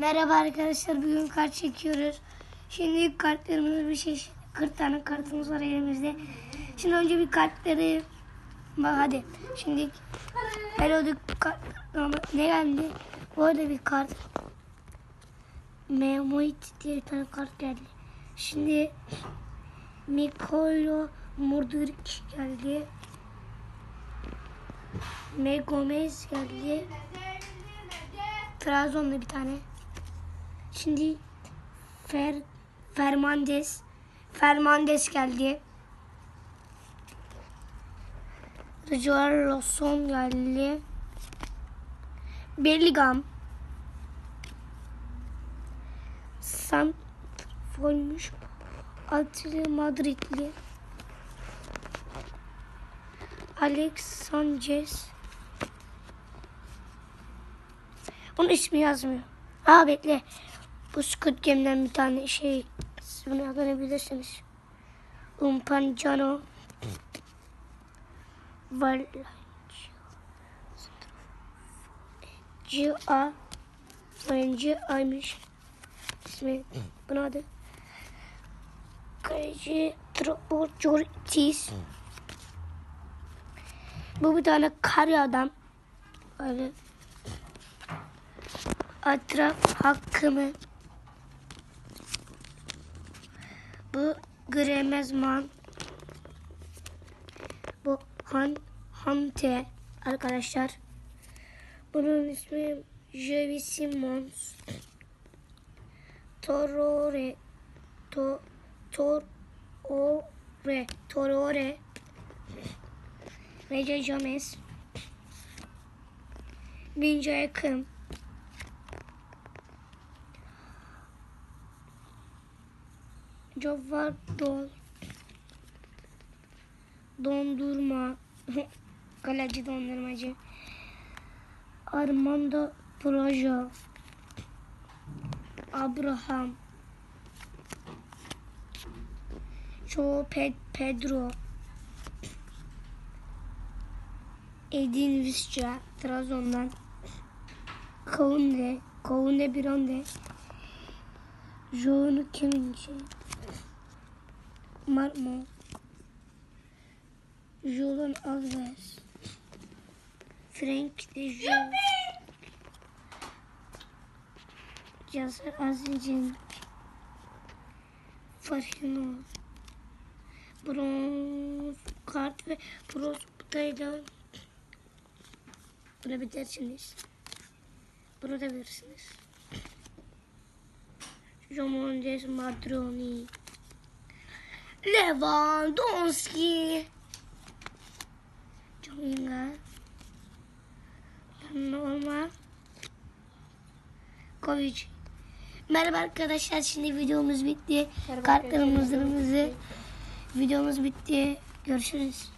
Merhaba arkadaşlar bugün kart çekiyoruz. Şimdi ilk kartlarımız bir şey 40 tane kartımız var elimizde. Şimdi önce bir kartları bak hadi. Şimdi periyodik kart ne geldi? Bu arada bir kart. Memoit diye bir tane kart geldi. Şimdi Mikolo Murdrik geldi. Me Gomez geldi. Trabzon'da bir tane. Şimdi Fer Fernandes Fernandes geldi. Richarlison geldi. Bellingham Sant Folmuş Atletico Madridli Alex Sanchez Onun ismi yazmıyor. Aa bekle. Bu Squid Game'den bir tane şey. Siz bunu yazabilirsiniz. Umpancano. Valencia. G.A. Valencia'ymış. İsmi. Bunun adı. Kaleci Trobortis. Bu bir tane kare adam. Öyle Atraf hakkımı. Bu Gremezman. Bu Han Hante arkadaşlar. Bunun ismi Javi Simons. Torore to, Tor Ore Torore Reca James Ninja Yakın Jovardol Dondurma. Kaleci dondurmacı. Armando Projo. Abraham. Joe Ped Pedro. Edin Visca Trabzon'dan. Kounde Kounde Bironde. João Kiminci Marmo Julian Alves. Frank de Jong. Caser Aziz'in Farhino Bronz kart ve bronz butayla bunu bitersiniz. Bunu da verirsiniz. Jomondes Madroni Lewandowski Jonga Normal Kovic Merhaba arkadaşlar şimdi videomuz bitti. Kartlarımızı videomuz bitti. Görüşürüz.